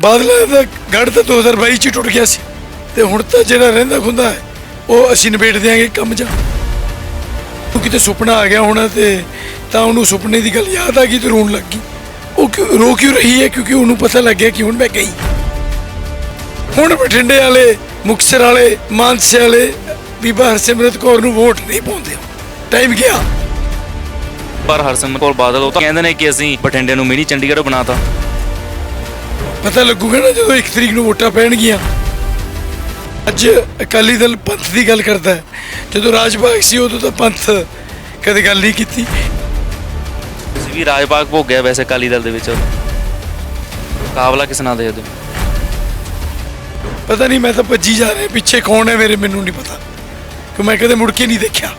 ਬਾਦਲਾਂ ਦਾ ਗੜ ਤਾਂ 2022 ਚ ਹੀ ਟੁੱਟ ਗਿਆ ਸੀ। ਤੇ ਹੁਣ ਤਾਂ ਜਿਹੜਾ ਰਹਿੰਦਾ ਖੁੰਦਾ ਹੈ, ਉਹ ਅਸੀਂ ਨਿਬੇੜ ਦਿਆਂਗੇ ਕੰਮ ਜਾ ਕਿਤੇ ਸੁਪਨਾ ਆ ਗਿਆ ਹੋਣਾ ਤੇ ਤਾਂ ਉਹਨੂੰ ਸੁਪਨੇ ਦੀ ਗੱਲ ਯਾਦ ਆ ਗਈ ਤੇ ਰੋਣ ਲੱਗ ਗਈ। ਉਹ ਕਿਉਂ ਰੋ ਕਿਉਂ ਰਹੀ ਹੈ? ਕਿਉਂਕਿ ਉਹਨੂੰ ਪਤਾ ਲੱਗ ਗਿਆ ਕਿ ਹੁਣ ਮੈਂ ਗਈ। ਹੁਣ ਬਠਿੰਡੇ ਵਾਲੇ ਮੁਕਤਸਰ ਵਾਲੇ, ਮਾਨਸੇ ਵਾਲੇ, ਬੀਬਾ ਹਰਸਿਮਰਤ ਕੌਰ ਨੂੰ ਵੋਟ ਨਹੀਂ ਪਾਉਂਦੇ। ਟਾਈਮ ਗਿਆ। ਪਰ ਹਰਸਿਮਰਤ ਕੌਰ ਬਾਦਲ ਉਹ ਤਾਂ ਕਹਿੰਦੇ ਨੇ ਕਿ ਅਸੀਂ ਬਠਿੰਡੇ ਨੂੰ ਮਿਨੀ ਚੰਡੀਗੜ੍ਹ ਬਣਾਤਾ। ਪਤਾ ਲੱਗੂਗਾ ਨਾ ਜਦੋਂ 1 ਤਰੀਕ ਨੂੰ ਵੋਟਾਂ ਪੈਣਗੀਆਂ। ਅੱਜ ਅਕਾਲੀ ਦਲ ਪੰਥ ਦੀ ਗੱਲ ਕਰਦਾ ਹੈ। ਜਦੋਂ ਰਾਜ ਭਾਗ ਸੀ ਉਦੋਂ ਤਾਂ ਪੰਥ ਕਦੇ ਗੱਲ ਨਹੀਂ ਕੀਤੀ। ਤੁਸੀਂ ਵੀ ਰਾਜ ਬਾਗ ਭੋਗਿਆ ਵੈਸੇ ਅਕਾਲੀ ਦਲ ਦੇ ਵਿੱਚ। ਮੁਕਾਬਲਾ ਕਿਸ ਨਾਲ ਦੇਖਦੇ ਹੋ ਪਤਾ ਨਹੀਂ ਮੈਂ ਤਾਂ ਭੱਜੀ ਜਾ ਰਿਹਾ। ਪਿੱਛੇ ਕੌਣ ਹੈ ਮੇਰੇ ਮੈਨੂੰ ਨਹੀਂ ਪਤਾ। ਕਿ ਮੈਂ ਕਦੇ ਮੁੜ ਕੇ ਨਹੀਂ ਦੇਖਿਆ।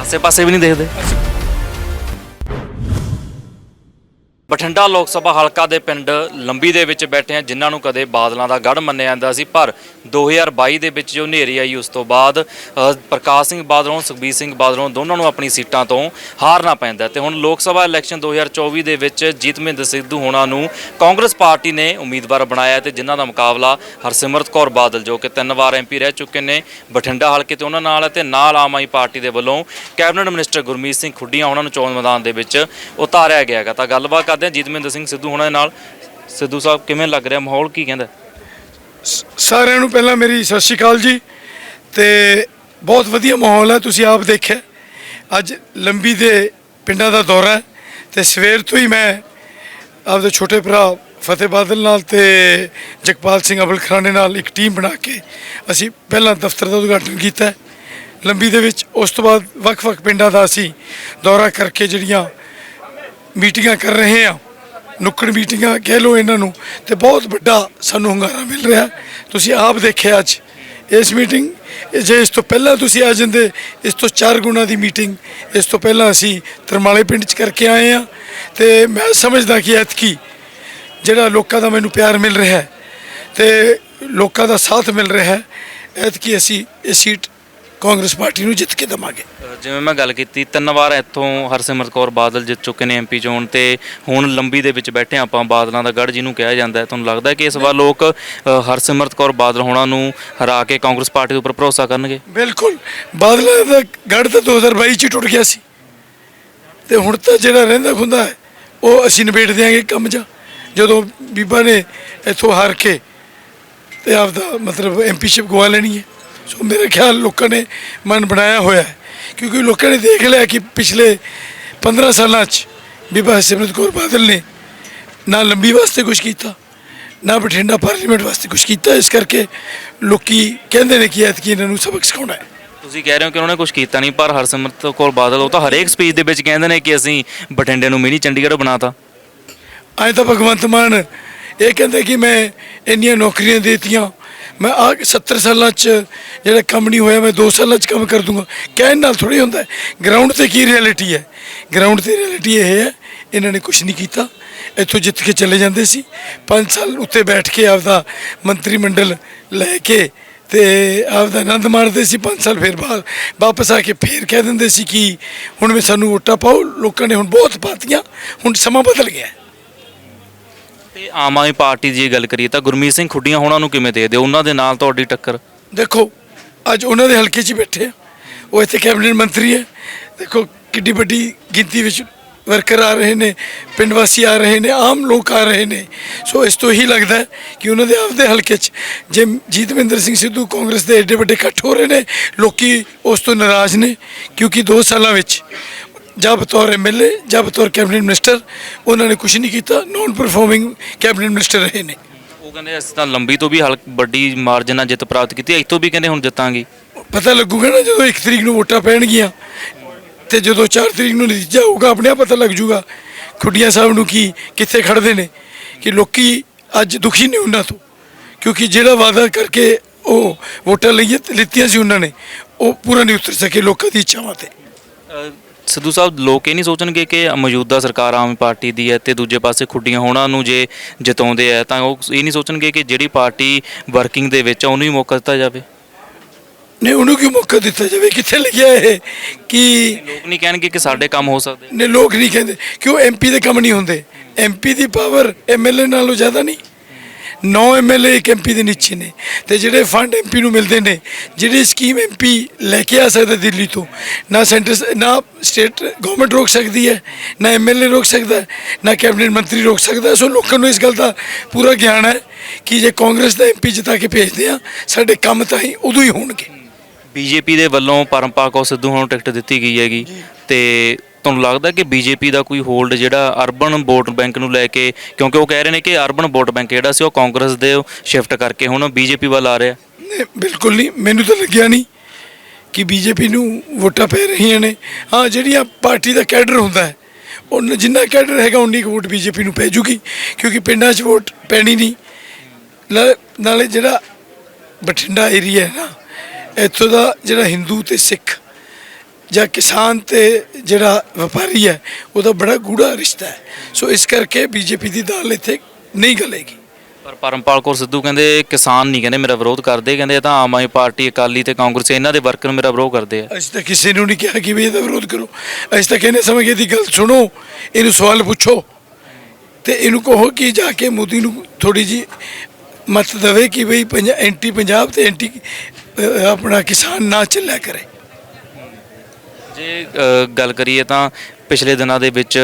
ਆਸੇ ਪਾਸੇ ਵੀ ਨਹੀਂ ਦੇਖਦੇ? ਬਠਿੰਡਾ ਲੋਕ ਸਭਾ ਹਲਕਾ ਦੇ ਪਿੰਡ ਲੰਬੀ ਦੇ ਵਿੱਚ ਬੈਠੇ ਆ ਜਿਨ੍ਹਾਂ ਨੂੰ ਕਦੇ ਬਾਦਲਾਂ ਦਾ ਗੜ ਮੰਨਿਆ ਜਾਂਦਾ ਸੀ, ਪਰ 2022 ਦੇ ਵਿੱਚ ਜੋ ਹਨੇਰੀ ਆਈ, ਉਸ ਤੋਂ ਬਾਅਦ ਪ੍ਰਕਾਸ਼ ਸਿੰਘ ਬਾਦਲੋਂ, ਸੁਖਬੀਰ ਸਿੰਘ ਬਾਦਲੋਂ ਦੋਨਾਂ ਨੂੰ ਆਪਣੀ ਸੀਟਾਂ ਤੋਂ ਹਾਰਨਾ ਪੈਂਦਾ ਤੇ ਹੁਣ ਲੋਕ ਸਭਾ ਇਲੈਕਸ਼ਨ 2024 ਦੇ ਵਿੱਚ ਜੀਤਮਿੰਦਰ ਸਿੱਧੂ ਹੋਣਾ ਨੂੰ ਕਾਂਗਰਸ ਪਾਰਟੀ ਨੇ ਉਮੀਦਵਾਰ ਬਣਾਇਆ ਤੇ ਜਿਨ੍ਹਾਂ ਦਾ ਮੁਕਾਬਲਾ ਹਰਸਿਮਰਤ ਕੌਰ ਬਾਦਲ, ਜੋ ਕਿ ਤਿੰਨ ਵਾਰ ਐਮਪੀ ਰਹਿ ਚੁੱਕੇ ਨੇ ਬਠਿੰਡਾ ਹਲਕੇ ਤੇ ਉਹਨਾਂ ਨਾਲ ਹੈ ਤੇ ਨਾਲ ਆਮ ਆਦਮੀ ਪਾਰਟੀ ਦੇ ਵੱਲੋਂ ਕੈਬਨਿਟ ਮਿਨਿਸਟਰ ਗੁਰਮੀਤ ਸਿੰਘ ਖੁੱਡੀਆਂ ਉਹਨਾਂ ਨੂੰ ਚੋਣ ਮੈਦਾਨ ਦੇ ਵਿੱਚ ਉਤਾਰਿਆ ਗਿਆ ਹੈਗਾ ਤਾਂ ਗੱਲਬਾਤ ਕਰਦੇ ਹਾਂ। ਜੀਤਮਿੰਦਰ ਸਿੰਘ ਸਿੱਧੂ ਹੋਣਾ ਦੇ ਨਾਲ। ਸਿੱਧੂ ਸਾਹਿਬ, ਕਿਵੇਂ ਲੱਗ ਰਿਹਾ ਮਾਹੌਲ? ਕੀ ਕਹਿੰਦਾ? ਸਾਰਿਆਂ ਨੂੰ ਪਹਿਲਾਂ ਮੇਰੀ ਸਤਿ ਸ਼੍ਰੀ ਅਕਾਲ ਜੀ। ਤੇ ਬਹੁਤ ਵਧੀਆ ਮਾਹੌਲ ਹੈ, ਤੁਸੀਂ ਆਪ ਦੇਖਿਆ। ਅੱਜ ਲੰਬੀ ਦੇ ਪਿੰਡਾਂ ਦਾ ਦੌਰਾ ਹੈ। ਤੇ ਸਵੇਰ ਤੋਂ ਹੀ ਮੈਂ ਆਪਦੇ ਛੋਟੇ ਭਰਾ ਫਤਿਹ ਬਾਦਲ ਨਾਲ ਤੇ ਜਗਪਾਲ ਸਿੰਘ ਅਬਲ ਖਰਾਣੇ ਨਾਲ ਇੱਕ ਟੀਮ ਬਣਾ ਕੇ ਅਸੀਂ ਪਹਿਲਾਂ ਦਫ਼ਤਰ ਦਾ ਉਦਘਾਟਨ ਕੀਤਾ ਲੰਬੀ ਦੇ ਵਿੱਚ ਉਸ ਤੋਂ ਬਾਅਦ ਵੱਖ-ਵੱਖ ਪਿੰਡਾਂ ਦਾ ਅਸੀਂ ਦੌਰਾ ਕਰਕੇ ਜਿਹੜੀਆਂ ਮੀਟਿੰਗਾਂ ਕਰ ਰਹੇ ਹਾਂ। ਨੁੱਕੜ ਮੀਟਿੰਗਾਂ ਕਹਿ ਲਓ ਇਹਨਾਂ ਨੂੰ ਤੇ ਬਹੁਤ ਵੱਡਾ ਸਾਨੂੰ ਹੁੰਗਾਰਾ ਮਿਲ ਰਿਹਾ। ਤੁਸੀਂ ਆਪ ਦੇਖਿਆ ਅੱਜ ਇਸ ਮੀਟਿੰਗ। ਜੇ ਇਸ ਤੋਂ ਪਹਿਲਾਂ ਤੁਸੀਂ ਆ ਜਾਂਦੇ, ਇਸ ਤੋਂ ਚਾਰ ਗੁਣਾ ਦੀ ਮੀਟਿੰਗ। ਇਸ ਤੋਂ ਪਹਿਲਾਂ ਅਸੀਂ ਤਰਮਾਲੇ ਪਿੰਡ 'ਚ ਕਰਕੇ ਆਏ ਆ ਤੇ ਮੈਂ ਸਮਝਦਾ ਕਿ ਐਤਕੀ ਜਿਹੜਾ ਲੋਕਾਂ ਦਾ ਮੈਨੂੰ ਪਿਆਰ ਮਿਲ ਰਿਹਾ ਹੈ ਤੇ ਲੋਕਾਂ ਦਾ ਸਾਥ ਮਿਲ ਰਿਹਾ ਹੈ, ਐਤਕੀ ਅਸੀਂ ਇਹ ਸੀਟ ਕਾਂਗਰਸ ਪਾਰਟੀ ਨੂੰ ਜਿੱਤ ਕੇ ਦਵਾਂਗੇ। ਜਿਵੇਂ ਮੈਂ ਗੱਲ ਕੀਤੀ ਤਿੰਨ ਵਾਰ ਇੱਥੋਂ ਹਰਸਿਮਰਤ ਕੌਰ ਬਾਦਲ ਜਿੱਤ ਚੁੱਕੇ ਨੇ ਐਮਪੀ ਚੋਣ ਤੇ ਹੁਣ ਲੰਬੀ ਦੇ ਵਿੱਚ ਬੈਠੇ ਆਪਾਂ ਬਾਦਲਾਂ ਦਾ ਗੜ ਜਿਹਨੂੰ ਕਿਹਾ ਜਾਂਦਾ ਹੈ। ਤੁਹਾਨੂੰ ਲੱਗਦਾ ਕਿ ਇਸ ਵਾਰ ਲੋਕ ਅ, ਹਰਸਿਮਰਤ ਕੌਰ ਬਾਦਲ ਹੋਣਾ ਨੂੰ ਹਰਾ ਕੇ ਕਾਂਗਰਸ ਪਾਰਟੀ ਦੇ ਉੱਪਰ ਭਰੋਸਾ ਕਰਨਗੇ? ਬਿਲਕੁਲ। ਬਾਦਲਾਂ ਦਾ ਗੜ ਤਾਂ 2022 ਚ ਹੀ ਟੁੱਟ ਗਿਆ ਸੀ। ਤੇ ਹੁਣ ਤਾਂ ਜਿਹੜਾ ਰਹਿੰਦਾ ਖੁੰਦਾ ਹੈ ਉਹ ਅਸੀਂ ਨਿਬੇੜ ਦਿਆਂਗੇ ਕੰਮ ਜਾ ਜਦੋਂ ਬੀਬਾ ਨੇ ਇੱਥੋਂ ਹਾਰ ਕੇ ਤੇ ਆਪਦਾ ਮਤਲਬ ਐਮਪੀਸ਼ਿਪ ਗਵਾ ਲੈਣੀ ਹੈ। ਸੋ ਮੇਰੇ ਖਿਆਲ ਲੋਕਾਂ ਨੇ ਮਨ ਬਣਾਇਆ ਹੋਇਆ ਹੈ। ਕਿਉਂਕਿ ਲੋਕਾਂ ਨੇ ਦੇਖ ਲਿਆ ਕਿ ਪਿਛਲੇ 15 ਸਾਲਾਂ 'ਚ ਬੀਬਾ ਸਿਮਰਤ ਕੌਰ ਬਾਦਲ ਨੇ ਨਾ ਲੰਬੀ ਵਾਸਤੇ ਕੁਝ ਕੀਤਾ ਨਾ ਬਠਿੰਡਾ ਪਾਰਲੀਮੈਂਟ ਵਾਸਤੇ ਕੁਝ ਕੀਤਾ। ਇਸ ਕਰਕੇ ਲੋਕੀ ਕਹਿੰਦੇ ਨੇ ਕਿ ਐਤਕੀ ਇਹਨਾਂ ਨੂੰ ਸਬਕ ਸਿਖਾਉਣਾ ਹੈ। ਤੁਸੀਂ ਕਹਿ ਰਹੇ ਹੋ ਕਿ ਉਹਨਾਂ ਨੇ ਕੁਝ ਕੀਤਾ ਨਹੀਂ ਪਰ ਹਰਸਿਮਰਤ ਕੌਰ ਬਾਦਲ ਉਹ ਤਾਂ ਹਰੇਕ ਸਪੀਚ ਦੇ ਵਿੱਚ ਕਹਿੰਦੇ ਨੇ ਕਿ ਅਸੀਂ ਬਠਿੰਡੇ ਨੂੰ ਮਿਨੀ ਚੰਡੀਗੜ੍ਹ ਬਣਾਤਾ। ਅੱਜ ਤਾਂ ਭਗਵੰਤ ਮਾਨ ਇਹ ਕਹਿੰਦੇ ਕਿ ਮੈਂ ਇੰਨੀਆਂ ਨੌਕਰੀਆਂ ਦੇਤੀਆਂ ਮੈਂ ਆ 70 ਸਾਲਾਂ 'ਚ ਜਿਹੜਾ ਕੰਮ ਨਹੀਂ ਹੋਇਆ, ਮੈਂ 2 ਸਾਲਾਂ 'ਚ ਕੰਮ ਕਰ ਦੂੰਗਾ। ਕਹਿਣ ਨਾਲ ਥੋੜੀ ਹੁੰਦਾ ਗਰਾਊਂਡ ਤੇ ਕੀ ਰਿਐਲਿਟੀ ਹੈ? ਗਰਾਊਂਡ ਤੇ ਰਿਐਲਿਟੀ ਇਹ ਹੈ, ਇਹਨਾਂ ਨੇ ਕੁਝ ਨਹੀਂ ਕੀਤਾ। ਇੱਥੋਂ ਜਿੱਤ ਕੇ ਚਲੇ ਜਾਂਦੇ ਸੀ। 5 ਸਾਲ ਉੱਤੇ ਬੈਠ ਕੇ ਆਪਦਾ ਮੰਤਰੀ ਮੰਡਲ ਲੈ ਕੇ ਤੇ ਆਪਦਾ ਆਨੰਦ ਮਾਣਦੇ ਸੀ। 5 ਸਾਲ ਫਿਰ ਬਾਅਦ ਵਾਪਸ ਆ ਕੇ ਫੇਰ ਕਹਿ ਦਿੰਦੇ ਸੀ ਕਿ ਹੁਣ ਵੀ ਸਾਨੂੰ ਵੋਟਾਂ ਪਾਓ। ਲੋਕਾਂ ਨੇ ਹੁਣ ਬਹੁਤ ਪਾਤੀਆਂ, ਹੁਣ ਸਮਾਂ ਬਦਲ ਗਿਆ। ਤੇ ਆਮ ਆਦਮੀ ਪਾਰਟੀ ਦੀ ਜੇ ਗੱਲ ਕਰੀਏ ਤਾਂ ਗੁਰਮੀਤ ਸਿੰਘ ਖੁੱਡੀਆਂ ਹੋਣਾ ਨੂੰ ਕਿਵੇਂ ਦੇ ਦਿਓ ਉਹਨਾਂ ਦੇ ਨਾਲ ਤੁਹਾਡੀ ਟੱਕਰ? ਦੇਖੋ, ਅੱਜ ਉਹਨਾਂ ਦੇ ਹਲਕੇ 'ਚ ਹੀ ਬੈਠੇ ਆ ਉਹ ਇੱਥੇ ਕੈਬਨਿਟ ਮੰਤਰੀ ਹੈ। ਦੇਖੋ, ਕਿੱਡੀ ਵੱਡੀ ਗਿਣਤੀ ਵਿੱਚ ਵਰਕਰ ਆ ਰਹੇ ਨੇ, ਪਿੰਡ ਵਾਸੀ ਆ ਰਹੇ ਨੇ, ਆਮ ਲੋਕ ਆ ਰਹੇ ਨੇ। ਸੋ ਇਸ ਤੋਂ ਹੀ ਲੱਗਦਾ ਹੈ ਕਿ ਉਹਨਾਂ ਦੇ ਆਪਦੇ ਹਲਕੇ 'ਚ ਜੇ ਜੀਤਵਿੰਦਰ ਸਿੰਘ ਸਿੱਧੂ ਕਾਂਗਰਸ ਦੇ ਐਡੇ ਵੱਡੇ ਇਕੱਠ ਹੋ ਰਹੇ ਨੇ, ਲੋਕੀ ਉਸ ਤੋਂ ਨਾਰਾਜ਼ ਨੇ, ਕਿਉਂਕਿ 2 ਸਾਲਾਂ ਵਿੱਚ ਜਾਂ ਬਤੌਰ ਐਮਐਲਏ ਜਾਂ ਬਤੌਰ ਕੈਬਨਿਟ ਮਿਨਿਸਟਰ ਉਹਨਾਂ ਨੇ ਕੁਝ ਨਹੀਂ ਕੀਤਾ ਨਾਨ ਪਰਫਾਰਮਿੰਗ ਕੈਬਨਿਟ ਮਿਨਿਸਟਰ ਰਹੇ ਨੇ। ਉਹ ਕਹਿੰਦੇ ਅਸੀਂ ਤਾਂ ਲੰਬੀ ਤੋਂ ਵੀ ਹਲ ਵੱਡੀ ਮਾਰਜਨ ਨਾਲ ਜਿੱਤ ਪ੍ਰਾਪਤ ਕੀਤੀ ਇੱਥੋਂ ਵੀ ਕਹਿੰਦੇ ਹੁਣ ਜਿੱਤਾਂਗੇ। ਪਤਾ ਲੱਗੂਗਾ ਨਾ ਜਦੋਂ 1 ਤਰੀਕ ਨੂੰ ਵੋਟਾਂ ਪੈਣਗੀਆਂ ਤੇ ਜਦੋਂ 4 ਤਰੀਕ ਨੂੰ ਨਤੀਜਾ ਹੋਊਗਾ ਆਪਣੇ ਆਪ ਪਤਾ ਲੱਗ ਜੂਗਾ ਖੁੱਡੀਆਂ ਸਾਹਿਬ ਨੂੰ ਕੀ ਕਿੱਥੇ ਖੜਦੇ ਨੇ ਕਿ ਲੋਕੀ ਅੱਜ ਦੁਖੀ ਨੇ ਉਹਨਾਂ ਤੋਂ ਕਿਉਂਕਿ ਜਿਹੜਾ ਵਾਅਦਾ ਕਰਕੇ ਉਹ ਵੋਟਾਂ ਲਈਏ ਲਿੱਤੀਆਂ ਸੀ ਉਹਨਾਂ ਨੇ ਉਹ ਪੂਰਾ ਨਹੀਂ ਉਤਰ ਸਕੇ ਲੋਕਾਂ ਦੀ ਇੱਛਾਵਾਂ ਤੇ। ਸਿੱਧੂ ਸਾਹਿਬ ਲੋਕ ਇਹ ਨਹੀਂ ਸੋਚਣਗੇ ਕਿ ਮੌਜੂਦਾ ਸਰਕਾਰ ਆਮ ਪਾਰਟੀ ਦੀ ਹੈ ਤੇ ਦੂਜੇ ਪਾਸੇ ਖੁੱਡੀਆਂ ਹੋਣਾ ਨੂੰ ਜੇ ਜਿਤਾਉਂਦੇ ਆ ਤਾਂ ਉਹ ਇਹ ਨਹੀਂ ਸੋਚਣਗੇ ਕਿ ਜਿਹੜੀ ਪਾਰਟੀ ਵਰਕਿੰਗ ਦੇ ਵਿੱਚ ਆ ਉਹਨੂੰ ਹੀ ਮੌਕਾ ਦਿੱਤਾ ਜਾਵੇ। ਨੇ ਉਹਨੂੰ ਕਿਉਂ ਮੌਕਾ ਦਿੱਤਾ ਜਾਵੇ? ਕਿੱਥੇ ਲਿਖਿਆ ਇਹ? ਕਿ ਲੋਕ ਨਹੀਂ ਕਹਿਣਗੇ ਕਿ ਸਾਡੇ ਕੰਮ ਹੋ ਸਕਦੇ। ਨੇ ਲੋਕ ਨਹੀਂ ਕਹਿੰਦੇ ਕਿਉਂ ਐਮਪੀ ਦੇ ਕੰਮ ਨਹੀਂ ਹੁੰਦੇ? ਐਮਪੀ ਦੀ ਪਾਵਰ ਐਮਐਲਏ ਨਾਲੋਂ ਜ਼ਿਆਦਾ ਨਹੀਂ? 9 ਐਮਐਲਏ ਇੱਕ ਐਮਪੀ ਦੇ ਨੀਚੇ ਨੇ। ਤੇ ਜਿਹੜੇ ਫੰਡ ਐਮਪੀ ਨੂੰ ਮਿਲਦੇ ਨੇ ਜਿਹੜੀ ਸਕੀਮ ਐਮਪੀ ਲੈ ਕੇ ਆ ਸਕਦਾ ਦਿੱਲੀ ਤੋਂ ਨਾ ਸੈਂਟਰ ਨਾ ਸਟੇਟ ਗਵਰਨਮੈਂਟ ਰੋਕ ਸਕਦੀ ਹੈ ਨਾ ਐਮਐਲਏ ਰੋਕ ਸਕਦਾ ਨਾ ਕੈਬਨਿਟ ਮੰਤਰੀ ਰੋਕ ਸਕਦਾ। ਸੋ ਲੋਕਾਂ ਨੂੰ ਇਸ ਗੱਲ ਦਾ ਪੂਰਾ ਗਿਆਨ ਹੈ ਕਿ ਜੇ ਕਾਂਗਰਸ ਦਾ ਐਮਪੀ ਜਿਤਾ ਕੇ ਭੇਜਦੇ ਆ ਸਾਡੇ ਕੰਮ ਤਾਂ ਹੀ ਉਦੋਂ ਹੀ ਹੋਣਗੇ। ਬੀਜੇਪੀ ਦੇ ਵੱਲੋਂ ਪਰਮਪਾਲ ਕੌਰ ਸਿੱਧੂ ਨੂੰ ਟਿਕਟ ਦਿੱਤੀ ਗਈ ਹੈਗੀ ਤੇ ਤੁਹਾਨੂੰ ਲੱਗਦਾ ਕਿ ਬੀਜੇਪੀ ਦਾ ਕੋਈ ਹੋਲਡ ਜਿਹੜਾ ਅਰਬਨ ਵੋਟ ਬੈਂਕ ਨੂੰ ਲੈ ਕੇ ਕਿਉਂਕਿ ਉਹ ਕਹਿ ਰਹੇ ਨੇ ਕਿ ਅਰਬਨ ਵੋਟ ਬੈਂਕ ਜਿਹੜਾ ਸੀ ਉਹ ਕਾਂਗਰਸ ਦੇ ਸ਼ਿਫਟ ਕਰਕੇ ਹੁਣ ਬੀਜੇਪੀ ਵੱਲ ਆ ਰਿਹਾ। ਨਹੀਂ, ਬਿਲਕੁਲ ਨਹੀਂ ਮੈਨੂੰ ਤਾਂ ਲੱਗਿਆ ਨਹੀਂ ਕਿ ਬੀਜੇਪੀ ਨੂੰ ਵੋਟਾਂ ਪੈ ਰਹੀਆਂ ਨੇ। ਹਾਂ ਜਿਹੜੀਆਂ ਪਾਰਟੀ ਦਾ ਕੈਡਰ ਹੁੰਦਾ ਹੈ ਉਹ ਜਿੰਨਾ ਕੈਡਰ ਹੈਗਾ ਉਨੀ ਕੁ ਵੋਟ ਬੀਜੇਪੀ ਨੂੰ ਪੈ ਜੂਗੀ ਕਿਉਂਕਿ ਪਿੰਡਾਂ 'ਚ ਵੋਟ ਪੈਣੀ ਨਹੀਂ। ਨਾਲੇ- ਨਾਲੇ ਜਿਹੜਾ ਬਠਿੰਡਾ ਏਰੀਆ ਹੈ ਨਾ ਇੱਥੋਂ ਦਾ ਜਿਹੜਾ ਹਿੰਦੂ ਤੇ ਸਿੱਖ ਜਾਂ ਕਿਸਾਨ ਤੇ ਜਿਹੜਾ ਵਪਾਰੀ ਹੈ ਉਹਦਾ ਬੜਾ ਗੂੜਾ ਰਿਸ਼ਤਾ ਹੈ। ਸੋ ਇਸ ਕਰਕੇ ਬੀਜੇਪੀ ਦੀ ਦਾਲ ਇੱਥੇ ਨਹੀਂ ਗਲੇਗੀ। ਪਰ ਪਰਮਪਾਲ ਕੌਰ ਸਿੱਧੂ ਕਹਿੰਦੇ ਕਿਸਾਨ ਨਹੀਂ ਕਹਿੰਦੇ ਮੇਰਾ ਵਿਰੋਧ ਕਰਦੇ ਕਹਿੰਦੇ ਇਹ ਤਾਂ ਆਮ ਆਦਮੀ ਪਾਰਟੀ ਅਕਾਲੀ ਤੇ ਕਾਂਗਰਸ ਇਹਨਾਂ ਦੇ ਵਰਕਰ ਮੇਰਾ ਵਿਰੋਧ ਕਰਦੇ ਆ। ਅਸੀਂ ਤਾਂ ਕਿਸੇ ਨੂੰ ਨਹੀਂ ਕਿਹਾ ਕਿ ਵੀ ਇਹਦਾ ਵਿਰੋਧ ਕਰੋ। ਅਸੀਂ ਤਾਂ ਕਹਿੰਦੇ ਸਮਝ ਇਹਦੀ ਗੱਲ ਸੁਣੋ ਇਹਨੂੰ ਸਵਾਲ ਪੁੱਛੋ। ਤੇ ਇਹਨੂੰ ਕਹੋ ਕਿ ਜਾ ਕੇ ਮੋਦੀ ਨੂੰ ਥੋੜੀ ਜੀ ਮਤ ਦੇਵੇ ਕਿ ਬਈ ਪੰਜਾ ਐਂਟੀ ਪੰਜਾਬ ਤੇ ਐਂਟੀ ਆਪਣਾ ਕਿਸਾਨ ਨਾ ਚੱਲਿਆ ਕਰੇ। ਜੇ ਅ, ਗੱਲ ਕਰੀਏ ਤਾਂ ਪਿਛਲੇ ਦਿਨਾਂ ਦੇ ਵਿੱਚ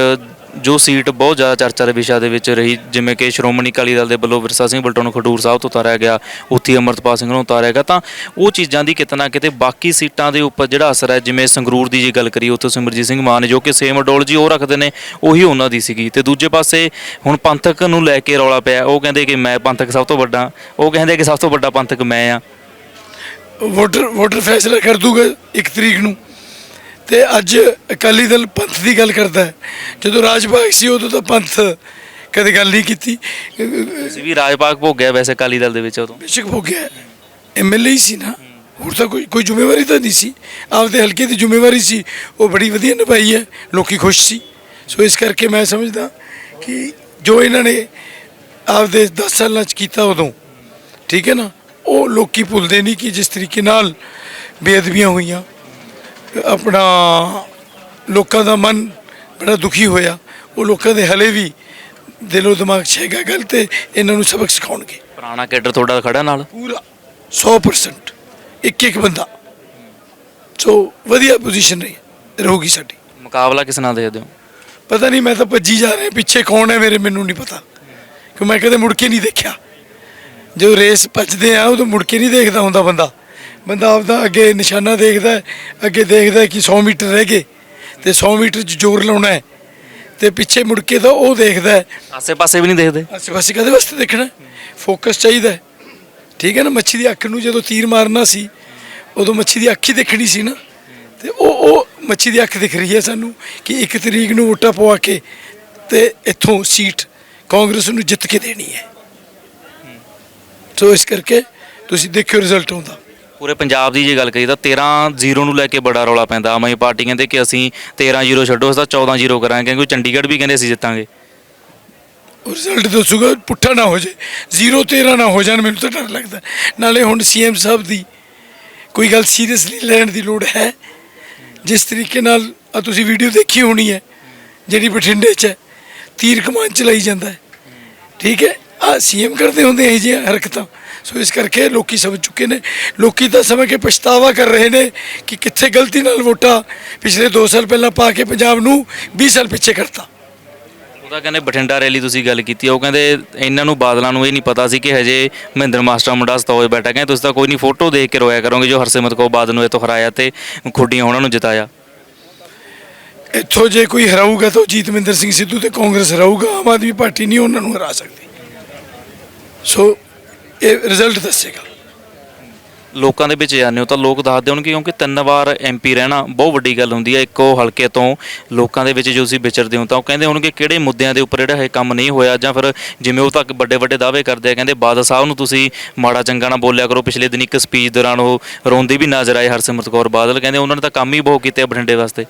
ਜੋ ਸੀਟ ਬਹੁਤ ਜ਼ਿਆਦਾ ਚਰਚਾ ਦੇ ਵਿਸ਼ਾ ਦੇ ਵਿੱਚ ਰਹੀ ਜਿਵੇਂ ਕਿ ਸ਼੍ਰੋਮਣੀ ਅਕਾਲੀ ਦਲ ਦੇ ਵੱਲੋਂ ਵਿਰਸਾ ਸਿੰਘ ਬਲਟੋ ਨੂੰ ਖਡੂਰ ਸਾਹਿਬ ਤੋਂ ਉਤਾਰਿਆ ਗਿਆ ਉੱਥੇ ਅੰਮ੍ਰਿਤਪਾਲ ਸਿੰਘ ਨੂੰ ਉਤਾਰਿਆ ਗਿਆ ਤਾਂ ਉਹ ਚੀਜ਼ਾਂ ਦੀ ਕਿਤੇ ਨਾ ਕਿਤੇ ਬਾਕੀ ਸੀਟਾਂ ਦੇ ਉੱਪਰ ਜਿਹੜਾ ਅਸਰ ਹੈ ਜਿਵੇਂ ਸੰਗਰੂਰ ਦੀ ਜੇ ਗੱਲ ਕਰੀਏ ਉੱਥੇ ਸਿਮਰਜੀਤ ਸਿੰਘ ਮਾਨ ਜੋ ਕਿ ਸੇਮ ਅਡੋਲੋਜੀ ਉਹ ਰੱਖਦੇ ਨੇ ਉਹੀ ਉਹਨਾਂ ਦੀ ਸੀਗੀ। ਤੇ ਦੂਜੇ ਪਾਸੇ ਹੁਣ ਪੰਥਕ ਨੂੰ ਲੈ ਕੇ ਰੌਲਾ ਪਿਆ ਉਹ ਕਹਿੰਦੇ ਕਿ ਮੈਂ ਪੰਥਕ ਸਭ ਤੋਂ ਵੱਡਾ ਉਹ ਕਹਿੰਦੇ ਕਿ ਸਭ ਤੋਂ ਵੱਡਾ ਪੰਥਕ ਮੈਂ ਆ। ਵੋਟਰ ਵੋਟਰ ਫੈਸਲਾ ਕਰ ਦੂਗਾ ਇੱਕ ਤਰੀਕ ਨੂੰ। ਤੇ ਅੱਜ ਅਕਾਲੀ ਦਲ ਪੰਥ ਦੀ ਗੱਲ ਕਰਦਾ ਹੈ। ਜਦੋਂ ਰਾਜ ਭਾਗ ਸੀ ਉਦੋਂ ਤਾਂ ਪੰਥ ਕਦੇ ਗੱਲ ਨਹੀਂ ਕੀਤੀ। ਤੁਸੀਂ ਵੀ ਰਾਜਪਾਕ ਭੋਗਿਆ ਵੈਸੇ ਅਕਾਲੀ ਦਲ ਦੇ ਵਿੱਚ ਉਦੋਂ? ਬੇਸ਼ੱਕ ਹੋ। ਗਿਆ ਐਮਐਲਏ ਸੀ ਨਾ। ਹੋਰ ਤਾਂ ਕੋਈ ਕੋਈ ਜ਼ਿੰਮੇਵਾਰੀ ਤਾਂ ਨਹੀਂ ਸੀ। ਆਪਦੇ ਹਲਕੇ ਦੀ ਜ਼ਿੰਮੇਵਾਰੀ ਸੀ। ਉਹ ਬੜੀ ਵਧੀਆ ਨਿਭਾਈ ਹੈ। ਲੋਕੀ ਖੁਸ਼ ਸੀ। ਸੋ ਇਸ ਕਰਕੇ ਮੈਂ ਸਮਝਦਾ ਕਿ ਜੋ ਇਹਨਾਂ ਨੇ ਆਪਦੇ 10 ਸਾਲਾਂ ਚ ਕੀਤਾ ਉਦੋਂ ਠੀਕ ਹੈ ਨਾ ਉਹ ਲੋਕੀ ਭੁੱਲਦੇ ਨਹੀਂ ਕਿ ਜਿਸ ਤਰੀਕੇ ਨਾਲ ਬੇਅਦਬੀਆਂ ਹੋਈਆਂ। ਆਪਣਾ ਲੋਕਾਂ ਦਾ ਮਨ ਬੜਾ ਦੁਖੀ ਹੋਇਆ। ਉਹ ਲੋਕਾਂ ਦੇ ਹਲੇ ਵੀ ਦਿਲੋਂ ਦਿਮਾਗ 'ਚ ਹੈਗਾ ਗੱਲ ਤੇ ਇਹਨਾਂ ਨੂੰ ਸਬਕ ਸਿਖਾਉਣਗੇ। ਪੁਰਾਣਾ ਕੈਡਰ ਤੁਹਾਡਾ ਖੜਾ ਨਾਲ? ਪੂਰਾ 100% ਇੱਕ ਇੱਕ ਬੰਦਾ। ਸੋ ਵਧੀਆ ਪੋਜੀਸ਼ਨ ਰਹੀ ਰਹੂਗੀ ਸਾਡੀ। ਮੁਕਾਬਲਾ ਕਿਸ ਨਾਲ ਦੇਖਦੇ ਹੋ? ਪਤਾ ਨਹੀਂ ਮੈਂ ਤਾਂ ਭੱਜੀ ਜਾ ਰਿਹਾ। ਪਿੱਛੇ ਕੌਣ ਹੈ ਮੇਰੇ ਮੈਨੂੰ ਨਹੀਂ ਪਤਾ। ਕਿ ਮੈਂ ਕਦੇ ਮੁੜ ਕੇ ਨਹੀਂ ਦੇਖਿਆ। ਜਦੋਂ ਰੇਸ ਭੱਜਦੇ ਆ ਉਦੋਂ ਮੁੜ ਕੇ ਨਹੀਂ ਦੇਖਦਾ ਹੁੰਦਾ ਬੰਦਾ। ਬੰਦਾ ਆਪਦਾ ਅੱਗੇ ਨਿਸ਼ਾਨਾ ਦੇਖਦਾ ਅੱਗੇ ਦੇਖਦਾ ਕਿ 100 ਮੀਟਰ ਰਹਿ ਗਏ ਤੇ 100 ਮੀਟਰ 'ਚ ਜ਼ੋਰ ਲਾਉਣਾ ਹੈ ਤੇ ਪਿੱਛੇ ਮੁੜ ਕੇ ਤਾਂ ਉਹ ਦੇਖਦਾ ਹੈ। ਆਸੇ-ਪਾਸੇ ਵੀ ਨਹੀਂ ਦੇਖਦੇ? ਆਸੇ ਪਾਸੇ ਕਦੇ ਵਾਸਤੇ ਦੇਖਣਾ ਫੋਕਸ ਚਾਹੀਦਾ ਹੈ। ਠੀਕ ਹੈ ਨਾ? ਮੱਛੀ ਦੀ ਅੱਖ ਨੂੰ ਜਦੋਂ ਤੀਰ ਮਾਰਨਾ ਸੀ ਉਦੋਂ ਮੱਛੀ ਦੀ ਅੱਖ ਹੀ ਦੇਖਣੀ ਸੀ ਨਾ। ਤੇ ਉਹ ਉਹ ਮੱਛੀ ਦੀ ਅੱਖ ਦਿਖ ਰਹੀ ਹੈ ਸਾਨੂੰ ਕਿ ਇੱਕ ਤਰੀਕ ਨੂੰ ਵੋਟਾਂ ਪਵਾ ਕੇ ਤੇ ਇੱਥੋਂ ਸੀਟ ਕਾਂਗਰਸ ਨੂੰ ਜਿੱਤ ਕੇ ਦੇਣੀ ਹੈ। ਸੋ ਇਸ ਕਰਕੇ ਤੁਸੀਂ ਦੇਖਿਓ ਰਿਜ਼ਲਟ ਆਉਂਦਾ। ਪੂਰੇ ਪੰਜਾਬ ਦੀ ਜੇ ਗੱਲ ਕਰੀਏ ਤਾਂ 13-0 ਨੂੰ ਲੈ ਕੇ ਬੜਾ ਰੌਲਾ ਪੈਂਦਾ। ਆਮ ਆਦਮੀ ਪਾਰਟੀ ਕਹਿੰਦੇ ਕਿ ਅਸੀਂ 13-0 ਛੱਡੋ, ਅਸੀਂ ਤਾਂ 14-0 ਕਰਾਂਗੇ ਕਿਉਂਕਿ ਚੰਡੀਗੜ੍ਹ ਵੀ ਕਹਿੰਦੇ ਅਸੀਂ ਜਿੱਤਾਂਗੇ। ਰਿਜ਼ਲਟ ਦੱਸੂਗਾ, ਪੁੱਠਾ ਨਾ ਹੋ ਜੇ। 0 13 ਨਾ ਹੋ ਜਾਣ, ਮੈਨੂੰ ਤਾਂ ਡਰ ਲੱਗਦਾ। ਨਾਲੇ ਹੁਣ ਸੀਐਮ ਸਾਹਿਬ ਦੀ ਕੋਈ ਗੱਲ ਸੀਰੀਅਸਲੀ ਲੈਣ ਦੀ ਲੋੜ ਹੈ। ਜਿਸ ਤਰੀਕੇ ਨਾਲ ਆ ਤੁਸੀਂ ਵੀਡੀਓ ਦੇਖੀ ਹੋਣੀ ਹੈ, ਜਿਹੜੀ ਬਠਿੰਡੇ 'ਚ ਹੈ, ਤੀਰ ਕਮਾਨ ਚਲਾਈ ਜਾਂਦਾ ਹੈ। ਠੀਕ ਹੈ? ਆ ਸੀਐਮ ਕਰਦੇ ਹੁੰਦੇ ਇਹ ਜਿਹੀਆਂ ਹਰਕਤਾਂ। ਸੋ ਇਸ ਕਰਕੇ ਲੋਕੀ ਸਮਝ ਚੁੱਕੇ ਨੇ। ਲੋਕੀ ਤਾਂ ਸਮਝ ਕੇ ਪਛਤਾਵਾ ਕਰ ਰਹੇ ਨੇ ਕਿ ਕਿੱਥੇ ਗਲਤੀ ਨਾਲ ਵੋਟਾਂ ਪਿਛਲੇ 2 ਸਾਲ ਪਹਿਲਾਂ ਪਾ ਕੇ ਪੰਜਾਬ ਨੂੰ 20 ਸਾਲ ਪਿੱਛੇ ਕਰਤਾ। ਉਹਦਾ ਕਹਿੰਦੇ ਬਠਿੰਡਾ ਰੈਲੀ ਤੁਸੀਂ ਗੱਲ ਕੀਤੀ ਉਹ ਕਹਿੰਦੇ ਇਹਨਾਂ ਨੂੰ ਬਾਦਲਾਂ ਨੂੰ ਇਹ ਨਹੀਂ ਪਤਾ ਸੀ ਕਿ ਹਜੇ ਮਹਿੰਦਰ ਮਾਸਟਰ ਮੁੰਡਾ ਸਤੋਏ ਬੈਠਾ। ਕਹਿੰਦੇ ਤੁਸੀਂ ਤਾਂ ਕੋਈ ਨਹੀਂ ਫੋਟੋ ਦੇਖ ਕੇ ਰੋਇਆ ਕਰੋਗੇ ਜੋ ਹਰਸਿਮਰਤ ਕੌਰ ਬਾਦਲ ਨੂੰ ਇਹ ਤੋਂ ਹਰਾਇਆ ਤੇ ਖੁੱਡੀਆਂ ਉਹਨਾਂ ਨੂੰ ਜਿਤਾਇਆ। ਇੱਥੋਂ ਜੇ ਕੋਈ ਹਰਾਊਗਾ ਤਾਂ ਜੀਤਮਿੰਦਰ ਸਿੰਘ ਸਿੱਧੂ ਤੇ ਕਾਂਗਰਸ ਹਰਾਊਗਾ। ਆਮ ਆਦਮੀ ਪਾਰਟੀ ਨਹੀਂ ਉਹਨਾਂ ਨੂੰ ਹਰਾ ਸਕਦੀ। ਸੋ ਇਹ ਰਿਜ਼ਲਟ ਦੱਸੇਗਾ। ਲੋਕਾਂ ਦੇ ਵਿੱਚ ਜਾਂਦੇ ਹੋ ਤਾਂ ਲੋਕ ਦੱਸਦੇ ਹੋਣਗੇ ਕਿਉਂਕਿ ਤਿੰਨ ਵਾਰ ਐਮਪੀ ਰਹਿਣਾ ਬਹੁਤ ਵੱਡੀ ਗੱਲ ਹੁੰਦੀ ਹੈ। ਇੱਕੋ ਹਲਕੇ ਤੋਂ ਲੋਕਾਂ ਦੇ ਵਿੱਚ ਜੋ ਤੁਸੀਂ ਵਿਚਰਦੇ ਹੋ ਤਾਂ ਉਹ ਕਹਿੰਦੇ ਹੋਣਗੇ ਕਿਹੜੇ ਮੁੱਦਿਆਂ ਦੇ ਉੱਪਰ ਜਿਹੜਾ ਇਹ ਕੰਮ ਨਹੀਂ ਹੋਇਆ ਜਾਂ ਫਿਰ ਜਿਵੇਂ ਉਹ ਤੱਕ ਵੱਡੇ ਵੱਡੇ ਦਾਅਵੇ ਕਰਦੇ ਆ ਕਹਿੰਦੇ ਬਾਦਲ ਸਾਹਿਬ ਨੂੰ ਤੁਸੀਂ ਮਾੜਾ ਚੰਗਾ ਨਾ ਬੋਲਿਆ ਕਰੋ। ਪਿਛਲੇ ਦਿਨ ਇੱਕ ਸਪੀਚ ਦੌਰਾਨ ਉਹ ਰੋਂਦੀ ਵੀ ਨਜ਼ਰ ਆਏ ਹਰਸਿਮਰਤ ਕੌਰ ਬਾਦਲ ਕਹਿੰਦੇ ਉਹਨਾਂ ਨੇ ਤਾਂ ਕੰਮ ਹੀ ਬਹੁਤ ਕੀਤੇ ਆ ਬਠਿੰਡੇ ਵਾਸਤੇ।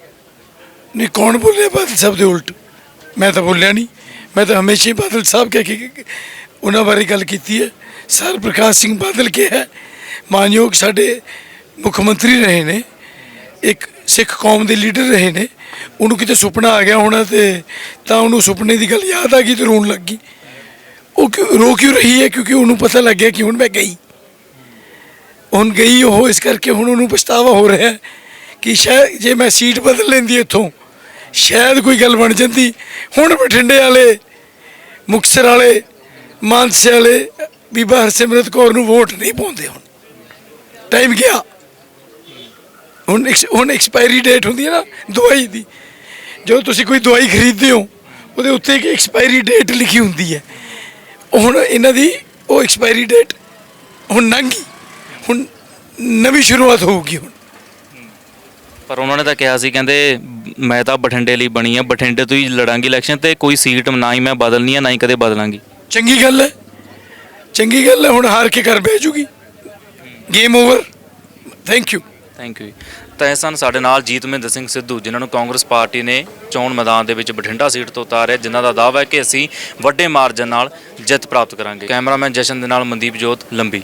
ਨਹੀਂ ਕੌਣ ਬੋਲਿਆ ਬਾਦਲ ਸਾਹਿਬ ਦੇ ਉਲਟ? ਮੈਂ ਤਾਂ ਬੋਲਿਆ ਨਹੀਂ। ਮੈਂ ਤਾਂ ਹਮੇਸ਼ਾ ਹੀ ਬਾਦਲ ਸਾਹਿਬ ਕਹਿ ਕੇ ਉਹਨਾਂ ਬਾਰੇ ਗੱਲ ਕੀਤੀ ਹੈ। ਸਰ ਪ੍ਰਕਾਸ਼ ਸਿੰਘ ਬਾਦਲ ਕੇ ਹੈ? ਮਾਨਯੋਗ ਸਾਡੇ ਮੁੱਖ ਮੰਤਰੀ ਰਹੇ ਨੇ, ਇੱਕ ਸਿੱਖ ਕੌਮ ਦੇ ਲੀਡਰ ਰਹੇ ਨੇ, ਉਹਨੂੰ ਕਿਤੇ ਸੁਪਨਾ ਆ ਗਿਆ ਹੋਣਾ ਤੇ ਤਾਂ ਉਹਨੂੰ ਸੁਪਨੇ ਦੀ ਗੱਲ ਯਾਦ ਆ ਗਈ ਤੇ ਰੋਣ ਲੱਗ ਗਈ। ਉਹ ਕਿਉਂ- ਰੋ ਕਿਉਂ ਰਹੀ ਹੈ? ਕਿਉਂਕਿ ਉਹਨੂੰ ਪਤਾ ਲੱਗ ਗਿਆ ਕਿ ਹੁਣ ਮੈਂ ਗਈ। ਹੁਣ ਗਈ ਉਹ, ਇਸ ਕਰਕੇ ਹੁਣ ਉਹਨੂੰ ਪਛਤਾਵਾ ਹੋ ਰਿਹਾ ਕਿ ਸ਼ਾਇਦ ਜੇ ਮੈਂ ਸੀਟ ਬਦਲ ਲੈਂਦੀ ਇੱਥੋਂ, ਸ਼ਾਇਦ ਕੋਈ ਗੱਲ ਬਣ ਜਾਂਦੀ। ਹੁਣ ਬਠਿੰਡੇ ਵਾਲੇ, ਮੁਕਤਸਰ ਵਾਲੇ, ਮਾਨਸੇ ਵਾਲੇ ਬੀਬਾ ਹਰਸਿਮਰਤ ਕੌਰ ਨੂੰ ਵੋਟ ਨਹੀਂ ਪਾਉਂਦੇ ਹੁਣ। ਟਾਈਮ ਗਿਆ। ਹੁਣ ਹੁਣ ਐਕਸਪਾਇਰੀ ਡੇਟ ਹੁੰਦੀ ਹੈ ਨਾ ਦਵਾਈ ਦੀ। ਜਦੋਂ ਤੁਸੀਂ ਕੋਈ ਦਵਾਈ ਖਰੀਦਦੇ ਹੋ ਉਹਦੇ ਉੱਤੇ ਇੱਕ ਐਕਸਪਾਇਰੀ ਡੇਟ ਲਿਖੀ ਹੁੰਦੀ ਹੈ। ਹੁਣ ਇਹਨਾਂ ਦੀ ਉਹ ਐਕਸਪਾਇਰੀ ਡੇਟ ਹੁਣ ਲੰਘ। ਹੁਣ ਨਵੀਂ ਸ਼ੁਰੂਆਤ ਹੋਊਗੀ ਹੁਣ। ਪਰ ਉਹਨਾਂ ਨੇ ਤਾਂ ਕਿਹਾ ਸੀ ਕਹਿੰਦੇ ਮੈਂ ਤਾਂ ਬਠਿੰਡੇ ਲਈ ਬਣੀ ਆ ਬਠਿੰਡੇ ਤੋਂ ਹੀ ਲੜਾਂਗੀ ਇਲੈਕਸ਼ਨ ਤੇ ਕੋਈ ਸੀਟ ਨਾ ਹੀ ਮੈਂ ਬਦਲਣੀ ਆ ਨਾ ਹੀ ਕਦੇ ਬਦਲਾਂਗੀ। ਚੰਗੀ ਗੱਲ ਹੈ। ਚੰਗੀ ਗੱਲ ਹੈ, ਹੁਣ ਹਾਰ ਕੇ ਘਰ ਬਹਿ ਜੂਗੀ। Game over thank you thank you ਤਾਂ ਇਹ ਸਨ ਸਾਡੇ ਨਾਲ ਜੀਤ ਮਹਿੰਦਰ ਸਿੰਘ ਸਿੱਧੂ, ਜਿਨ੍ਹਾਂ ਨੂੰ ਕਾਂਗਰਸ ਪਾਰਟੀ ਨੇ ਚੋਣ ਮੈਦਾਨ ਦੇ ਵਿੱਚ ਬਠਿੰਡਾ ਸੀਟ ਤੋਂ ਉਤਾਰਿਆ। ਜਿਨ੍ਹਾਂ ਦਾ ਦਾਅਵਾ ਹੈ ਕਿ ਅਸੀਂ ਵੱਡੇ ਮਾਰਜਨ ਨਾਲ ਜਿੱਤ ਪ੍ਰਾਪਤ ਕਰਾਂਗੇ। ਕੈਮਰਾਮੈਨ ਜਸ਼ਨ ਦੇ ਨਾਲ ਮਨਦੀਪ ਜੋਤ, ਲੰਬੀ।